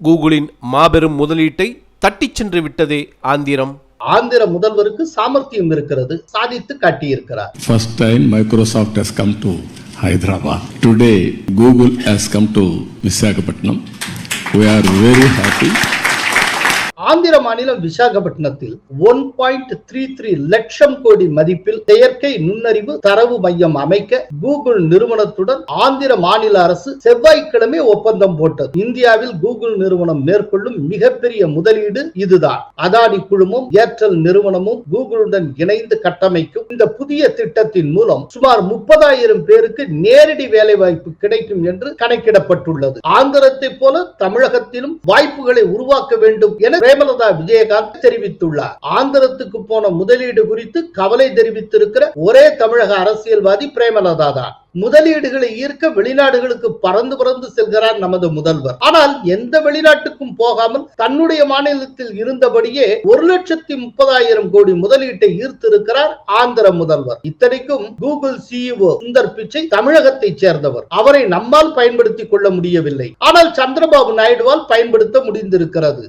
கூகுளின் மாபெரும் முதலீட்டை தட்டிச் சென்று விட்டதே ஆந்திரம் ஆந்திர முதல்வருக்கு சாமர்த்தியம் இருக்கிறது சாதித்து காட்டியிருக்கிறார் First time Microsoft has come to Hyderabad. Today Google has come to Visakhapatnam. We are very happy. Andhra மாநிலம் விசாகப்பட்டினத்தில் ஒன் பாயிண்ட் த்ரீ த்ரீ லட்சம் கோடி மதிப்பில் செயற்கை நுண்ணறிவு தரவு மையம் அமைக்க கூகுள் நிறுவனத்துடன் ஆந்திர மாநில அரசு செவ்வாய்க்கிழமை ஒப்பந்தம் போட்டது. இந்தியாவில் கூகுள் நிறுவனம் மேற்கொள்ளும் மிகப்பெரிய முதலீடு இதுதான். அதானி குழுமம் ஏர்டெல் நிறுவனமும் கூகுளுடன் இணைந்து கட்டமைக்கும் இந்த புதிய திட்டத்தின் மூலம் சுமார் முப்பதாயிரம் பேருக்கு நேரடி வேலைவாய்ப்பு கிடைக்கும் என்று கணக்கிடப்பட்டுள்ளது. ஆந்திரத்தை போல தமிழகத்திலும் வாய்ப்புகளை உருவாக்க வேண்டும் என பிரேமலதா விஜயகாந்த் தெரிவித்துள்ளார். ஆந்திரத்துக்கு போன முதலீடு குறித்து கவலை தெரிவித்திருக்கிற ஒரே தமிழக அரசியல்வாதி பிரேமலதா தான் முதலீடுகளை ஈர்க்க வெளிநாடுகளுக்கு பறந்து பறந்து செல்கிறார் நமது முதல்வர். ஆனால் எந்த வெளிநாட்டுக்கும் போகாமல் தன்னுடைய மாநிலத்தில் இருந்தபடியே ஒரு லட்சத்தி முப்பதாயிரம் கோடி முதலீட்டை ஈர்த்திருக்கிறார் ஆந்திர முதல்வர். இத்தனைக்கும் கூகுள் சிஇஓ சுந்தர் பிச்சை தமிழகத்தைச் சேர்ந்தவர். அவரை நம்மால் பயன்படுத்திக் கொள்ள முடியவில்லை. ஆனால் சந்திரபாபு நாயுடுவால் பயன்படுத்த முடிந்திருக்கிறது.